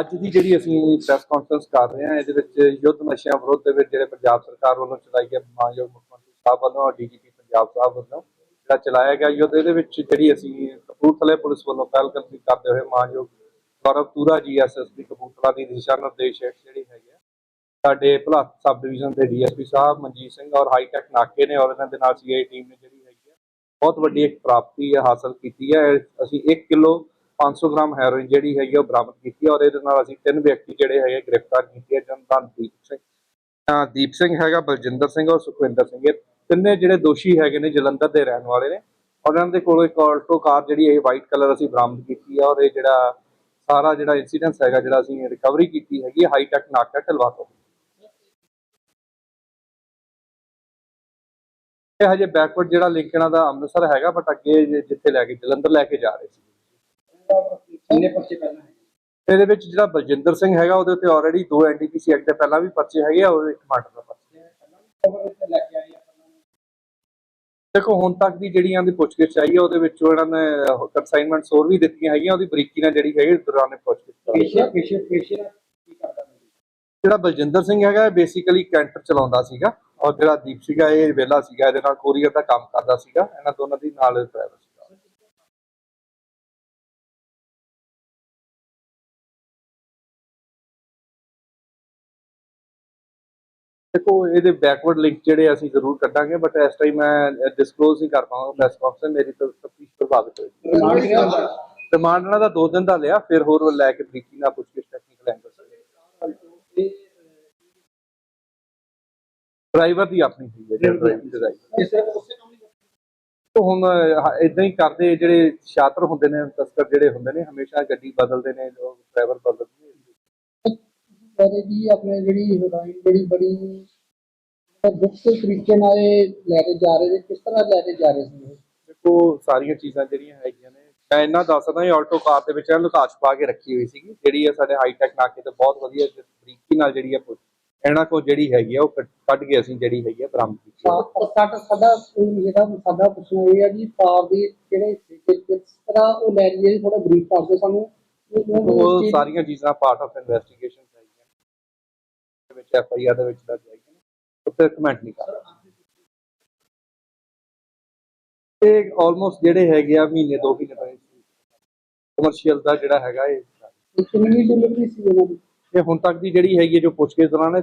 ਅੱਜ ਦੀ ਜਿਹੜੀ ਅਸੀਂ ਪ੍ਰੈਸ ਕਾਨਫਰੰਸ ਕਰ ਰਹੇ ਹਾਂ, ਇਹਦੇ ਵਿੱਚ ਯੁੱਧ ਨਸ਼ਿਆਂ ਵਿਰੁੱਧ ਦੇ ਵਿੱਚ ਜਿਹੜੇ ਪੰਜਾਬ ਸਰਕਾਰ ਵੱਲੋਂ ਚਲਾਈ ਗਈ ਮਾਨਯੋਗ ਮੁੱਖ ਮੰਤਰੀ ਸਾਹਿਬ ਵੱਲੋਂ ਡੀਜੀਪੀ ਪੰਜਾਬ ਸਾਹਿਬ ਵੱਲੋਂ ਜਿਹੜਾ ਚਲਾਇਆ ਗਿਆ ਯੁੱਧ, ਇਹਦੇ ਵਿੱਚ ਜਿਹੜੀ ਅਸੀਂ ਕਪੂਰਥਲੇ ਪੁਲਿਸ ਵੱਲੋਂ ਪਹਿਲਕਦਮੀ ਕਰਦੇ ਹੋਏ ਮਾਨਯੋਗ ਗੌਰਵ ਤੂਰਾ ਜੀ ਐਸਐਸਪੀ ਕਪੂਰਥਲਾ ਦੀ ਦਿਸ਼ਾ ਨਿਰਦੇਸ਼ ਹੇਠ ਜਿਹੜੀ ਹੈਗੀ ਆ, ਸਾਡੇ ਭਲਾਤ ਸਬ ਡਿਵੀਜ਼ਨ ਦੇ ਡੀਐਸਪੀ ਸਾਹਿਬ ਮਨਜੀਤ ਸਿੰਘ ਔਰ ਹਾਈਟੈਕ ਨਾਕੇ ਨੇ ਔਰ ਇਹਨਾਂ ਦੇ ਨਾਲ ਸੀਆਈ ਟੀਮ ਨੇ ਜਿਹੜੀ ਹੈਗੀ ਆ, ਬਹੁਤ ਵੱਡੀ ਇੱਕ ਪ੍ਰਾਪਤੀ ਹਾਸਲ ਕੀਤੀ ਹੈ। ਅਸੀਂ 1 ਕਿਲੋ 500 ਗ੍ਰਾਮ ਹੈਰੋਇਨ ਜਿਹੜੀ ਹੈਗੀ ਉਹ ਬਰਾਮਦ ਕੀਤੀ ਹੈ ਔਰ ਇਹਦੇ ਨਾਲ ਅਸੀਂ ਤਿੰਨ ਵਿਅਕਤੀ ਜਿਹੜੇ ਹੈਗੇ ਗ੍ਰਿਫਤਾਰ ਕੀਤੇ ਹੈ ਜਿਹਨਾਂ ਦੀਪ ਸਿੰਘ ਦੀਪ ਸਿੰਘ ਹੈਗਾ, ਬਲਜਿੰਦਰ ਸਿੰਘ ਔਰ ਸੁਖਵਿੰਦਰ ਸਿੰਘ। ਇਹ ਤਿੰਨੇ ਜਿਹੜੇ ਦੋਸ਼ੀ ਹੈਗੇ ਨੇ, ਜਲੰਧਰ ਦੇ ਰਹਿਣ ਵਾਲੇ ਨੇ। ਔਰ ਦੇ ਕੋਲੋਂ ਇੱਕ ਆਲਟੋ ਕਾਰ ਜਿਹੜੀ ਇਹ ਵਾਈਟ ਕਲਰ ਅਸੀਂ ਬਰਾਮਦ ਕੀਤੀ ਹੈ ਔਰ ਇਹ ਜਿਹੜਾ ਸਾਰਾ ਜਿਹੜਾ ਇਨਸੀਡੈਂਸ ਹੈਗਾ, ਜਿਹੜਾ ਅਸੀਂ ਰਿਕਵਰੀ ਕੀਤੀ ਹੈਗੀ ਹਾਈਟੈਕ ਨਾਕਾ ਢਲਵਾ ਤੋਂ। ਇਹ ਹਜੇ ਬੈਕਵਰਡ ਜਿਹੜਾ ਲਿੰਕ ਇਹਨਾਂ ਦਾ ਅੰਮ੍ਰਿਤਸਰ ਹੈਗਾ ਬਟ ਅੱਗੇ ਜਿੱਥੇ ਲੈ ਕੇ, ਜਲੰਧਰ ਲੈ ਕੇ ਜਾ ਰਹੇ ਸੀ। ਕਿੰਨੇ ਪਰਚੇ ਪਹਿਲਾਂ ਹੈ ਇਹਦੇ ਵਿੱਚ ਜਿਹੜਾ ਬਲਜਿੰਦਰ ਸਿੰਘ ਹੈਗਾ ਉਹਦੇ ਉੱਤੇ ਆਲਰੇਡੀ ਦੋ ਐਨਡੀਪੀਸੀ ਐਕਟ ਦੇ ਪਹਿਲਾਂ ਵੀ ਪਰਚੇ ਹੈਗੇ ਆ ਉਹ ਇੱਕ ਮਰਡਰ ਦਾ ਪਰਚਾ ਦੇਖੋ ਹੁਣ ਤੱਕ ਦੀ ਜਿਹੜੀਆਂ ਦੀ ਪੁੱਛਗਿੱਛ ਆਈ ਹੈ ਉਹਦੇ ਵਿੱਚ ਇਹਨਾਂ ਨੇ ਕੰਸਾਈਨਮੈਂਟਸ ਹੋਰ ਵੀ ਦਿੱਤੀਆਂ ਹੈਗੀਆਂ ਉਹਦੀ ਬਰੀਕੀ ਨਾਲ ਜਿਹੜੀ ਹੈਗੀ ਦੌਰਾਨੇ ਪੁੱਛਗਿੱਛ ਜਿਹੜਾ ਬਲਜਿੰਦਰ ਸਿੰਘ ਹੈਗਾ ਬੇਸਿਕਲੀ ਕੈਂਟਰ ਚਲਾਉਂਦਾ ਸੀਗਾ ਔਰ ਜਿਹੜਾ ਦੀਪ ਸੀਗਾ ਇਹ ਵਿਹਲਾ ਸੀਗਾ ਇਹਦੇ ਨਾਲ ਕੋਰੀਅਰ ਦਾ ਕੰਮ ਕਰਦਾ ਸੀਗਾ ਇਹਨਾਂ ਦੋਨਾਂ ਦੀ ਨਾਲ ਡਰਾਈਵਰ ਦੇਖੋ ਇਹਦੇ ਬੈਕਵਰਡ ਲਿੰਕ ਜਿਹੜੇ ਅਸੀਂ ਜ਼ਰੂਰ ਕੱਢਾਂਗੇ ਬਟ ਇਸ ਟਾਈਮ ਮੈਂ ਡਿਸਕਲੋਜ਼ ਨਹੀਂ ਕਰ ਪਾਉਂਗਾ ਪ੍ਰੈਸ ਕਾਨਫਰੰਸ ਮੇਰੀ ਤਾਂ ਤਫਤੀਸ਼ ਪ੍ਰਭਾਵਿਤ ਹੋਈ ਰਿਮਾਂਡ ਰਿਮਾਂਡ ਇਹਨਾਂ ਦਾ 2 ਦਿਨ ਦਾ ਲਿਆ ਫਿਰ ਹੋਰ ਲੈ ਕੇ ਬਰੀਕੀ ਨਾਲ ਪੁੱਛਗਿੱਛ ਟੈਕਨੀਕਲ ਐਂਗਲ ਡਰਾਈਵਰ ਦੀ ਆਪਣੀ ਹੋਈ ਹੈ ਜਿਹੜਾ ਡਰਾਈਵਰ ਹੁਣ ਇਦਾਂ ਹੀ ਕਰਦੇ ਜਿਹੜੇ ਛਾਤਰ ਹੁੰਦੇ ਨੇ ਤਸਕਰ ਜਿਹੜੇ ਹੁੰਦੇ ਨੇ ਹਮੇਸ਼ਾ ਗੱਡੀ ਬਦਲਦੇ ਨੇ ਡਰਾਈਵਰ ਬਦਲਦੇ ਨੇ। ਬਾਰੇ ਵੀ ਆਪਣੇ ਜਿਹੜੀ ਹੈਰੋਇਨ ਜਿਹੜੀ ਬੜੀ ਗੁਪਤ ਤਰੀਕੇ ਨਾਲ ਇਹ ਲੈ ਕੇ ਜਾ ਰਹੇ ਨੇ ਕਿਸ ਤਰ੍ਹਾਂ ਲੈ ਕੇ ਜਾ ਰਹੇ ਸੀ ਇਹ? ਦੇਖੋ ਸਾਰੀਆਂ ਚੀਜ਼ਾਂ ਜਿਹੜੀਆਂ ਹੈਗੀਆਂ ਨੇ ਮੈਂ ਇਹਨਾਂ ਦੱਸ ਸਕਦਾ ਇਹ ਆਲਟੋ ਕਾਰ ਦੇ ਵਿੱਚ ਇਹ ਲੁਕਾ ਛਪਾ ਕੇ ਰੱਖੀ ਹੋਈ ਸੀਗੀ ਜਿਹੜੀ ਹੈ ਸਾਡੇ ਹਾਈਟੈਕ ਨਾਕੇ ਤੇ ਬਹੁਤ ਵਧੀਆ ਤਰੀਕੇ ਨਾਲ ਜਿਹੜੀ ਹੈ ਪੁ- ਇਹਨਾਂ ਕੋਲ ਜਿਹੜੀ ਹੈਗੀ ਆ ਉਹ ਕੱਢ- ਕੱਢ ਕੇ ਅਸੀਂ ਜਿਹੜੀ ਹੈਗੀ ਆ ਬਰਾਮਦ ਕੀਤੀ ਹੈ। ਸਾ- ਸਾਡਾ ਸਾਡਾ ਇਹ ਜਿਹੜਾ ਸਾਡਾ ਪੁੱਛਣਾ ਇਹ ਹੈ ਜੀ ਕਾਰ ਦੇ ਕਿਹੜੇ ਹਿੱਸੇ ਤੇ ਕਿਸ ਤਰ੍ਹਾਂ ਉਹ ਲੈ ਰਹੀ ਹੈ ਥੋੜਾ ਬਰੀਫ ਕਰ ਦਿਓ ਸਾਨੂੰ ਉਹ- ਉਹ- ਉਹ ਚੀਜ਼- ਸਾਰੀਆਂ ਚੀਜ਼ਾਂ ਪਾਰਟ ਆਫ ਇਨਵੈਸਟੀਗੇਸ਼ਨ ਵਿੱਚ ਐਫ ਆਈ ਆਰ ਦੇ ਵਿੱਚ ਦਰਜ ਨੇ ਉੱਤੇ ਕਮੈਂਟ ਨਹੀਂ ਕਰ ਇਹ ਆਲਮੋਸਟ ਜਿਹੜੇ ਹੈਗੇ ਆ ਮਹੀਨੇ ਦੋ ਮਹੀਨੇ ਤੋਂ ਕਮਰਸ਼ੀਅਲ ਦਾ ਜਿਹੜਾ ਹੈਗਾ ਇਹ। ਇਹ ਕਿੰਨੀ ਡਿਲੀਵਰੀ ਸੀ ਇਹਨਾਂ ਦੀ? ਇਹ ਹੁਣ ਤੱਕ ਦੀ ਜਿਹੜੀ ਹੈਗੀ ਹੈ ਜੋ ਪੁੱਛਗਿੱਛ ਦੌਰਾਨ ਹੈ